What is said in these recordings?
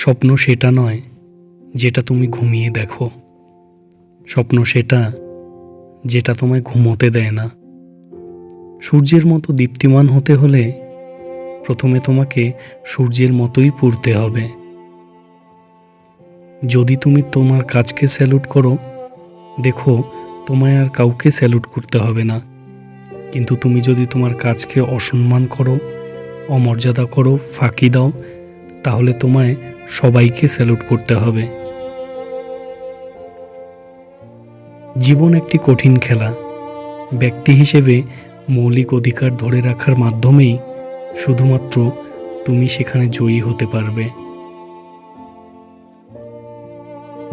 স্বপ্ন সেটা নয়, যেটা তুমি ঘুমিয়ে দেখো। স্বপ্ন সেটা, যেটা তোমায় ঘুমোতে দেয় না। সূর্যের মতো দীপ্তিমান হতে হলে প্রথমে তোমাকে সূর্যের মতোই পড়তে হবে। যদি তুমি তোমার কাজকে স্যালুট করো, দেখো তোমায় আর কাউকে স্যালুট করতে হবে না। কিন্তু তুমি যদি তোমার কাজকে অসম্মান করো, অমর্যাদা করো, ফাঁকি দাও, তাহলে তোমায় সবাইকে স্যালুট করতে হবে। জীবন একটি কঠিন খেলা। ব্যক্তি হিসেবে মৌলিক অধিকার ধরে রাখার মাধ্যমেই শুধুমাত্র তুমি সেখানে জয়ী হতে পারবে।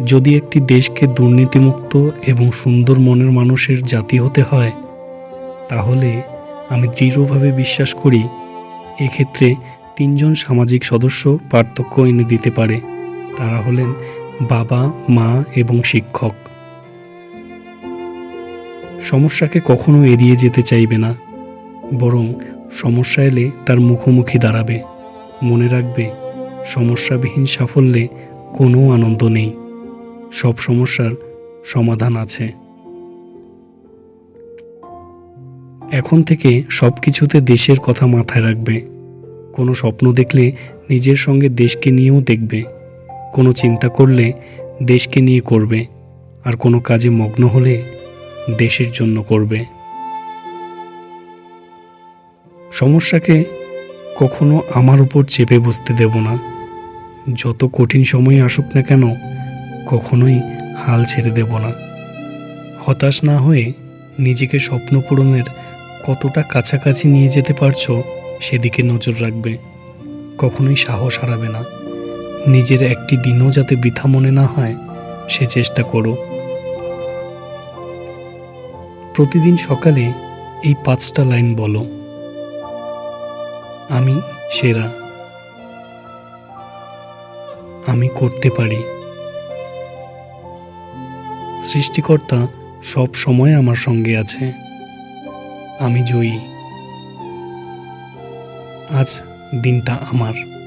যদি একটি দেশকে দুর্নীতিমুক্ত এবং সুন্দর মনের মানুষের জাতি হতে হয়, তাহলে আমি দৃঢ়ভাবে বিশ্বাস করি এক্ষেত্রে তিনজন সামাজিক সদস্য পার্থক্য এনে দিতে পারে। তারা হলেন বাবা, মা এবং শিক্ষক। সমস্যাকে কখনো এড়িয়ে যেতে চাইবে না, বরং সমস্যা এলে তার মুখোমুখি দাঁড়াবে। মনে রাখবে, সমস্যাবিহীন সাফল্যে কোনো আনন্দ নেই। সব সমস্যার সমাধান আছে। এখন থেকে সব কিছুতে দেশের কথা মাথায় রাখবে। কোনো স্বপ্ন দেখলে নিজের সঙ্গে দেশকে নিয়েও দেখবে। কোনো চিন্তা করলে দেশকে নিয়ে করবে। আর কোনো কাজে মগ্ন হলে দেশের জন্য করবে। সমস্যাকে কখনো আমার উপর চেপে বসতে দেব না। যত কঠিন সময় আসুক না কেন, কখনোই হাল ছেড়ে দেব না। হতাশ না হয়ে নিজেকে স্বপ্ন পূরণের কতটা কাছাকাছি নিয়ে যেতে পারছ সেদিকে নজর রাখবে। কখনোই সাহস হারাবে না। নিজের একটি দিনও যাতে বৃথা মনে না হয়, সে চেষ্টা করো। প্রতিদিন সকালে এই পাঁচটা লাইন বলো। আমি সেরা। আমি করতে পারি। সৃষ্টিকর্তা সব সময় আমার সঙ্গে আছে। আমি জয়ী। আজ দিনটা আমার।